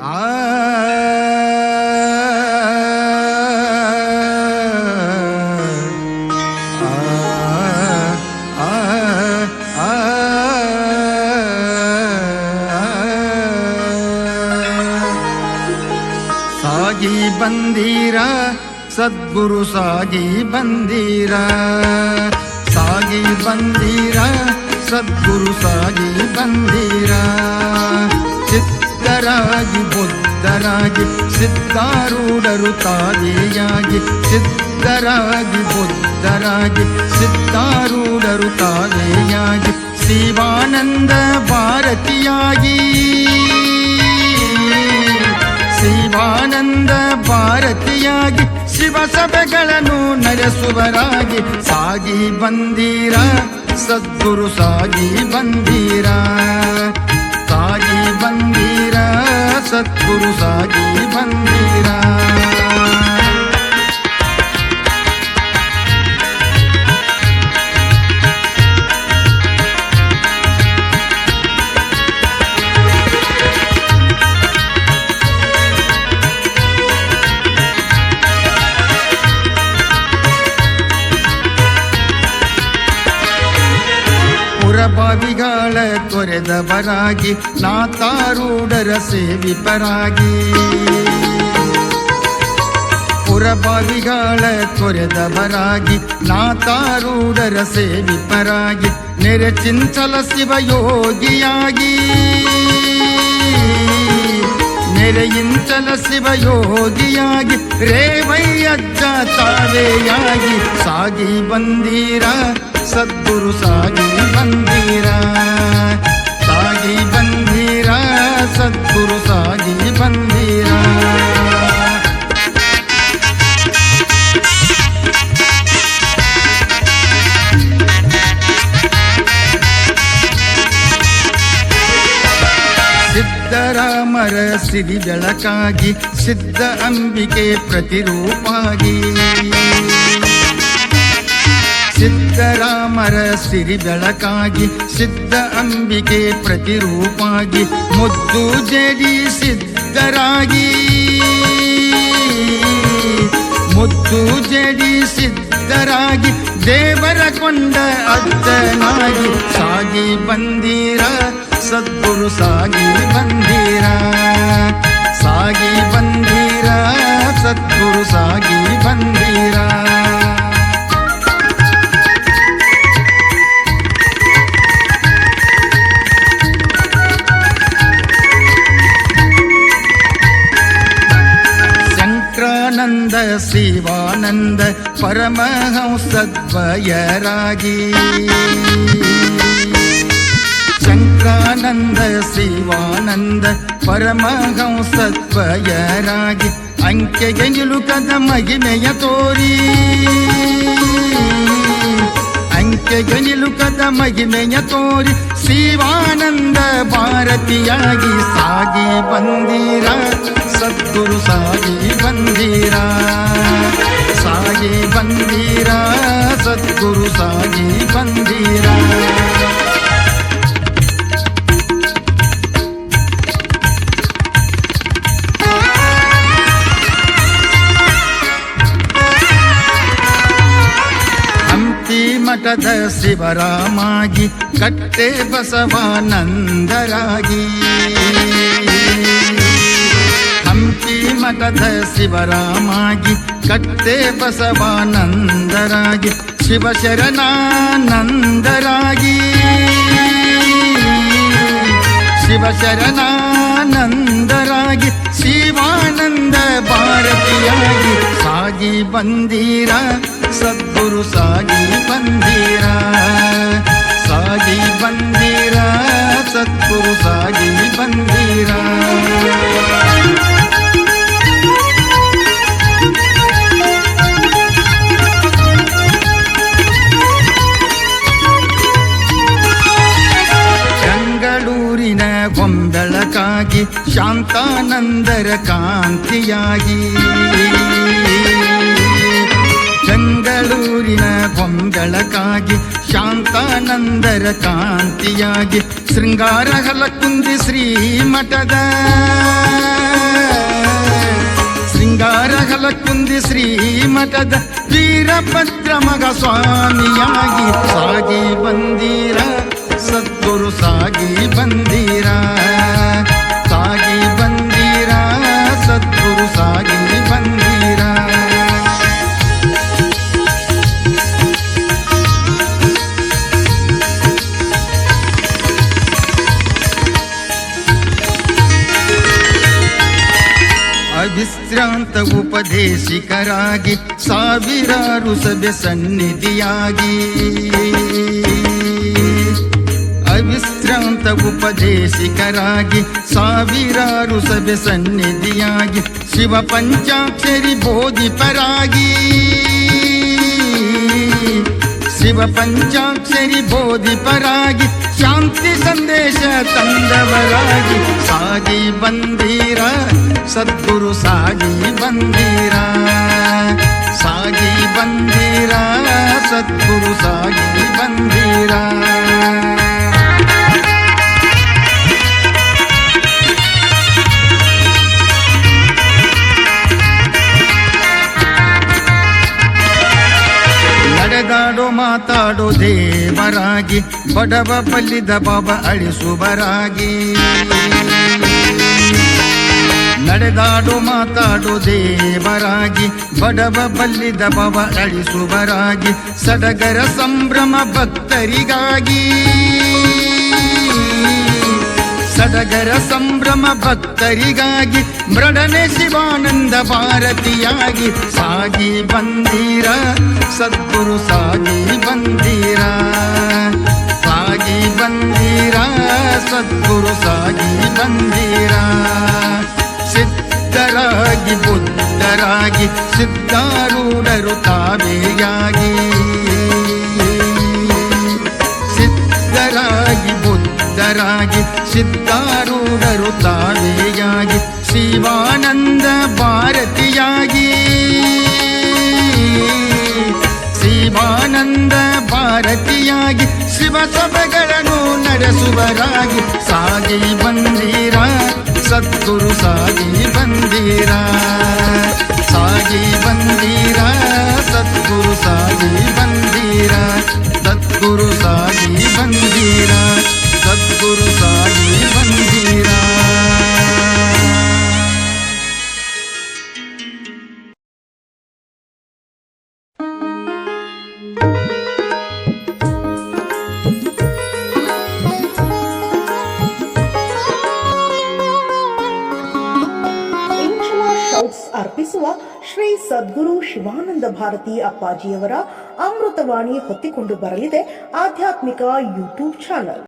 ಆ ಆ ಆ ಆ ಸಾಗಿ ಬಂದೀರ ಸದ್ಗುರು ಸಾಗಿ ಬಂದೀರ ಸಾಗಿ ಬಂದೀರ ಸದ್ಗುರು ಸಾಗಿ ಬಂದೀರ ಚಿತ್ತರಾಗಿ ಬುದ್ಧರಾಗಿ, ಸಿದ್ಧಾರೂಢರು ತಾದೆಯಾಗಿ ಸಿದ್ಧರಾಗಿ, ಬುದ್ಧರಾಗಿ, ಸಿದ್ಧಾರೂಢರು ತಾದೆಯಾಗಿ ಶಿವಾನಂದ ಭಾರತಿಯಾಗಿ. ಶಿವಾನಂದ ಭಾರತಿಯಾಗಿ, ಶಿವಸಭೆಗಳನ್ನು ನಡೆಸುವರಾಗಿ, ಸಾಗಿ ಬಂದೀರ, ಸದ್ಗುರು ಸಾಗಿ ಬಂದೀರ ಸಾಗಿ ಬಂದೀರ ಸದ್ಗುರು ಸಾಗಿ ಬಂದೀರ ಪುರಭಾವಿಗಳ ತೊರೆದವರಾಗಿ ನಾತಾರೂಢರ ಸೇವಿಪರಾಗಿ ಪುರಬಾವಿಗಳ ತೊರೆದವರಾಗಿ ನಾತಾರೂಢರ ಸೇವಿಪರಾಗಿ ನೆರೆಚಿಂಚಲ ಶಿವಯೋಗಿಯಾಗಿ. ನೆರೆಯಿಂಚಲ ಶಿವಯೋಗಿಯಾಗಿ, ರೇವಯ್ಯಜ್ಜ ತಾವೆಯಾಗಿ, ಸಾಗಿ ಬಂದೀರ, ಸದ್ಗುರು ಸಾಗಿ ಬಂದೀರ. ಸದ್ಗುರು ಸಾಗಿ ಬಂದೀರ? ಸಿದ್ದರಾಮರ ಸಿರಿ ಬೆಳಕಾಗಿ ಸಿದ್ಧ ಅಂಬಿಕೆ ಪ್ರತಿರೂಪಾಗಿ. ಸಿದ್ಧರಾಮರ ಸಿರಿ ಬೆಳಕಾಗಿ, ಸಿದ್ಧ ಅಂಬಿಕೆ ಪ್ರತಿರೂಪಾಗಿ, ಮುದ್ದು ಜಡಿ ಸಿದ್ಧರಾಗಿ. ಮುದ್ದು ಜಡಿ ಸಿದ್ಧರಾಗಿ, ದೇವರ ಕೊಂಡ ಅಜ್ಜನಾಗಿ, ಸಾಗಿ ಬಂದೀರ, ಸದ್ಗುರು ಸಾಗಿ ಬಂದೀರ. ಸಾಗಿ ಬಂದೀರ, ಸದ್ಗುರು ಶಂಕ್ರಾನಂದ ಶಿವಾನಂದ ಪರಮಹಂಸದ್ವಯರಾಗಿ ಶಂಕ್ರಾನಂದ ಶಿವಾನಂದ ಪರಮಹಂಸದ್ವಯರಾಗಿ ಅಂಕೆಗೆ ನಿಲುಕದ ಮಹಿಮೆಯ ತೋರಿ ಅಂಕೆಗೆ ನಿಲುಕದ ಮಹಿಮೆಯ ತೋರಿ ಶಿವಾನಂದ ಭಾರತಿಯಾಗಿ ಸಾಗಿ ಬಂದೀರ ಸದ್ಗುರು ಸಾಗಿ ಬಂದೀರ? ಸಾಗಿ ಬಂದೀರ? ಸದ್ಗುರು ಸಾಗಿ ಬಂದೀರ? ಮಠದ ಶಿವರಾಮಾಗಿ ಕಟ್ಟೆ ಬಸವಾನಂದರಾಗಿ. ಮಠದ ಶಿವರಾಮಾಗಿ ಕಟ್ಟೆ ಬಸವಾನಂದರಾಗಿ, ಶಿವಶರಣಾನಂದರಾಗಿ. ಶಿವಶರಣಾನಂದರಾಗಿ, ಶಿವಾನಂದ ಭಾರತಿಯಾಗಿ ಸಾಗಿ ಬಂದೀರ, ಸದ್ಗುರು ಸಾಗಿ ಬಂದೀರ. ಸಾಗಿ ಬಂದೀರ, ಸದ್ಗುರು ಸಾಗಿ ಬಂದೀರ. ಶಾಂತಾನಂದರ ಕಾಂತಿಯಾಗಿ. ಬೆಂಗಳೂರಿನ ಗೊಂಬೆಳಕಾಗಿ ಶಾಂತಾನಂದರ ಕಾಂತಿಯಾಗಿ ಶೃಂಗಾರ ಹಲಕುಂದಿ ಶ್ರೀಮಠದ. ಶೃಂಗಾರ ಹಲಕುಂದಿ ಶ್ರೀಮಠದ ವೀರಭದ್ರ ಮಗ ಸ್ವಾಮಿಯಾಗಿ ಸಾಗಿ ಬಂದೀರ. ಸದ್ಗುರು ಸಾಗಿ ಬಂದೀರ. ಉಪದೇಶಿಕರಾಗಿ ಸಾವಿರಾರು ಸಭೆ ಸನ್ನಿಧಿಯಾಗಿ ಅವಿಶ್ರಾಂತ ಉಪದೇಶಿಕರಾಗಿ ಸಾವಿರಾರು ಸಭೆ ಸನ್ನಿಧಿಯಾಗಿ ಶಿವ ಪಂಚಾಕ್ಷರಿ ಬೋಧಿಪರಾಗಿ ಶಿವ ಪಂಚಾಕ್ಷರಿ ಬೋಧಿಪರಾಗಿ ಶಾಂತಿ ಸಂದೇಶ ತಂದವರಾಗಿ ಸಾಗಿ ಬಂದೀರ ಸದ್ಗುರು ಸಾಗಿ ಬಂದೀರ? ಸಾಗಿ ಬಂದೀರ? ಸದ್ಗುರು ಸಾಗಿ ಬಂದೀರ? ನಡೆದಾಡೋ ಮಾತಾಡೋ ದೇವರಾಗಿ, ಬಡವ ಬಲ್ಲಿದ ಬಾಬ ಅಳಿಸುವರಾಗಿ. ನಡೆದಾಡೋ ಮಾತಾಡು ದೇವರಾಗಿ, ಬಡವ ಬಲ್ಲಿದ ಬವ ಅಳಿಸುವರಾಗಿ, ಸಡಗರ ಸಂಭ್ರಮ ಭಕ್ತರಿಗಾಗಿ. ಸಡಗರ ಸಂಭ್ರಮ ಭಕ್ತರಿಗಾಗಿ, ಮೃಡನೆ ಶಿವಾನಂದ ಭಾರತಿಯಾಗಿ, ಸಾಗಿ ಬಂದೀರ, ಸದ್ಗುರು ಸಾಗಿ ಬಂದೀರ. ಸಾಗಿ ಬಂದೀರ, ಸದ್ಗುರು ಸಾಗಿ ಬಂದೀರ. ಸಿದ್ಧರಾಗಿ ಬುದ್ಧರಾಗಿ ಸಿದ್ಧಾರೂಢರು ತಾವೇಯಾಗಿ. ಸಿದ್ಧರಾಗಿ ಬುದ್ಧರಾಗಿ ಸಿದ್ಧಾರೂಢರು ತಾವೇಯಾಗಿ. ಶಿವಾನಂದ ಭಾರತಿಯಾಗಿ. ಶಿವಾನಂದ ಭಾರತಿಯಾಗಿ ಶಿವ ಸಭೆಗಳನ್ನು ನಡೆಸುವರಾಗಿ. ಸಾಗಿ ಬಂದೀರ ಸದ್ಗುರು ಸಾಗಿ ಬಂದೀರ ಸಾಗಿ ಬಂದೀರ ಸದ್ಗುರು ಸಾಗಿ ಬಂದೀರ ಸದ್ಗುರು ಸಾಗಿ ಬಂದೀರ ಸದ್ಗುರು ಶಿವಾನಂದ ಭಾರತಿ ಅಪ್ಪಾಜಿಯವರ ಅಮೃತವಾಣಿ ಹೊತ್ತಿಕೊಂಡು ಬರಲಿದೆ ಆಧ್ಯಾತ್ಮಿಕ ಯೂಟ್ಯೂಬ್ ಚಾನಲ್.